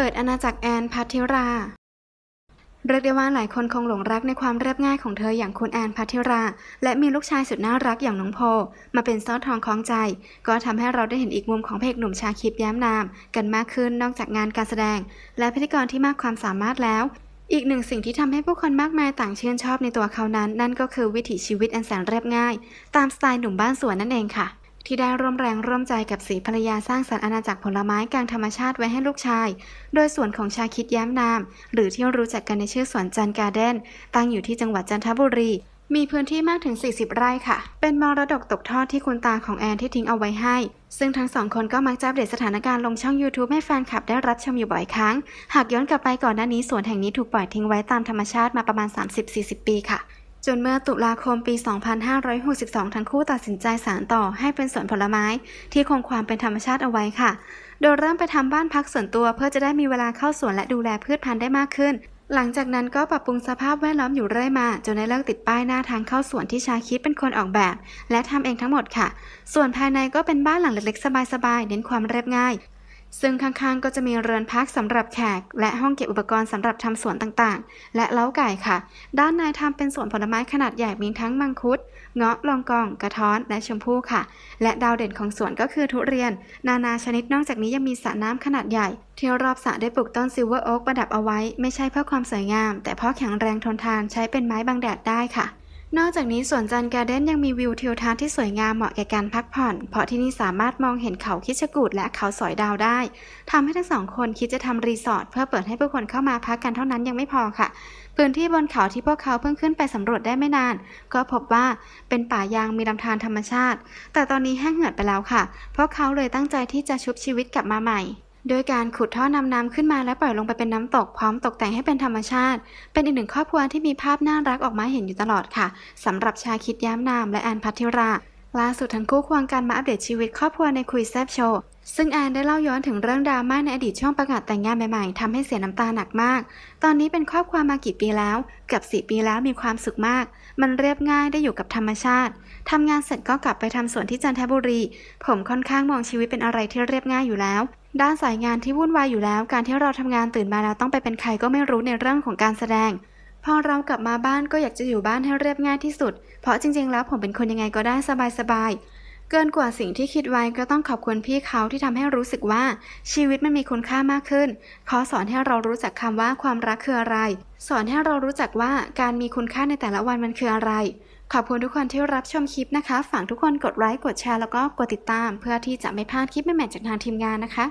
เปิดอาณาจักรแอนพัทธิรา เรียกได้ว่าหลายคนคงหลงรักในความเรียบง่ายของเธออย่างคุณแอนพัทธิรา และมีลูกชายสุดน่ารักอย่างน้องโพ มาเป็นซอสทองคล้องใจ ก็ทำให้เราได้เห็นอีกมุมของเพลงหนุ่มชาคิดแย้มนาม กันมากขึ้นนอกจากงานการแสดง และพิธีกรที่มากความสามารถแล้วอีกหนึ่งสิ่งที่ทำให้ผู้คนมากมายต่างชื่นชอบในตัวเขานั้น นั่นก็คือวิถีชีวิตอันแสนเรียบง่าย ตามสไตล์หนุ่มบ้านสวนนั่นเองค่ะ ที่ได้ร่วมแรงร่วมใจกับสีภรรยาสร้างสรรค์อาณาจักรผลไม้กลางธรรมชาติไว้ให้ลูกชาย โดยสวนของชาคิดแย้มนาม หรือที่รู้จักกันในชื่อสวนจันการ์เด้น ตั้งอยู่ที่จังหวัดจันทบุรี มีพื้นที่มากถึง 40 ไร่ค่ะ เป็นมรดกตกทอดที่คุณตาของแอนที่ทิ้งเอาไว้ให้ ซึ่งทั้งสองคนก็มักจะอัปเดตสถานการณ์ลงช่อง YouTube ให้แฟนคลับได้รับชมอยู่บ่อยครั้ง หากย้อนกลับไปก่อนหน้านี้สวนแห่งนี้ถูกปล่อยทิ้งไว้ตามธรรมชาติมาประมาณ 30-40 ปีค่ะ จนเมื่อตุลาคมปี 2562 ทั้งคู่ตัดสินใจสานต่อให้เป็นสวนผลไม้ที่คงความเป็นธรรมชาติเอาไว้ค่ะ โดยเริ่มไปทำบ้านพักส่วนตัวเพื่อจะได้มีเวลาเข้าสวนและดูแลพืชพันธุ์ได้มากขึ้น หลังจากนั้นก็ปรับปรุงสภาพแวดล้อมอยู่เรื่อยมา จนได้เลิกติดป้ายหน้าทางเข้าสวนที่ชาคิดเป็นคนออกแบบ และทำเองทั้งหมดค่ะ ส่วนภายในก็เป็นบ้านหลังเล็กๆสบายๆเน้นความเรียบง่าย ซึ่งข้างๆ ก็จะมีเรือนพักสำหรับแขก และห้องเก็บอุปกรณ์สำหรับทำสวนต่างๆ และเล้าไก่ค่ะ ด้านในทำเป็นสวนผลไม้ขนาดใหญ่มีทั้งมังคุด เงาะลองกอง กระท้อน และชมพู่ค่ะ และดาวเด่นของสวนก็คือทุเรียน นานาชนิดนอกจากนี้ยังมีสระน้ำขนาดใหญ่ ที่รอบสระได้ปลูกต้นซิลเวอร์โอ๊กประดับเอาไว้ ไม่ใช่เพื่อความสวยงาม แต่เพราะแข็งแรงทนทานใช้เป็นไม้บังแดดได้ค่ะ นอกจากนี้สวนจันทร์การ์เด้นยังมีวิวทิวทัศน์ที่สวยงามเหมาะแก่การพักผ่อน เพราะที่นี่สามารถมองเห็นเขาคิชกูดและเขาสอยดาวได้ทำให้ทั้งสองคนคิดจะทำรีสอร์ทเพื่อเปิดให้ผู้คนเข้ามาพักกันเท่านั้นยังไม่พอค่ะ พื้นที่บนเขาที่พวกเขาเพิ่งขึ้นไปสำรวจได้ไม่นาน ก็พบว่าเป็นป่ายางมีลำธารธรรมชาติ แต่ตอนนี้แห้งเหือดไปแล้วค่ะ พวกเขาเลยตั้งใจที่จะชุบชีวิตกลับมาใหม่ โดยการขุดท่อนำน้ำขึ้นมาและปล่อยลงไปเป็นน้ำตกพร้อมตกแต่งให้เป็นธรรมชาติ เป็นอีกหนึ่งครอบครัวที่มีภาพน่ารักออกมาเห็นอยู่ตลอดค่ะสำหรับชาคิดย้ำนามและแอนพัทธิราล่าสุดทั้งคู่ควงกันมาอัปเดตชีวิตครอบครัวในคุยแซบโชว์ซึ่งแอนได้เล่าย้อนถึงเรื่องดราม่าในอดีตช่วงประกาศแต่งงานใหม่ๆทำให้เสียน้ำตาหนักมาก ตอนนี้เป็นครอบครัวมากี่ปีแล้ว เกือบสี่ปีแล้วมีความสุขมาก มันเรียบง่ายได้อยู่กับธรรมชาติทำงานเสร็จก็กลับไปทำสวนที่จันทบุรี ผมค่อนข้างมองชีวิตเป็นอะไรที่เรียบง่ายอยู่แล้ว ด้านสายงานที่วุ่นวายอยู่แล้ว การที่เราทำงานตื่นมาแล้วต้องไปเป็นใครก็ไม่รู้ในเรื่องของการแสดง พอเรากลับมาบ้านก็อยากจะอยู่บ้านให้เรียบง่ายที่สุด เพราะจริงๆ แล้วผมเป็นคนยังไงก็ได้สบายๆ เกินกว่าสิ่งที่คิดไว้ก็ต้องขอบคุณพี่เขาที่ทำให้รู้สึกว่าชีวิตมันมีคุณค่ามากขึ้นเขาสอนให้เรารู้จักคำว่าความรักคืออะไร สอนให้เรารู้จักว่าการมีคุณค่าในแต่ละวันมันคืออะไร ขอบคุณทุกคนที่รับชมคลิปนะคะ ฝากทุกคนกดไลค์ กดแชร์ แล้วก็กดติดตาม เพื่อที่จะไม่พลาดคลิปใหม่ๆจากทางทีมงานนะคะ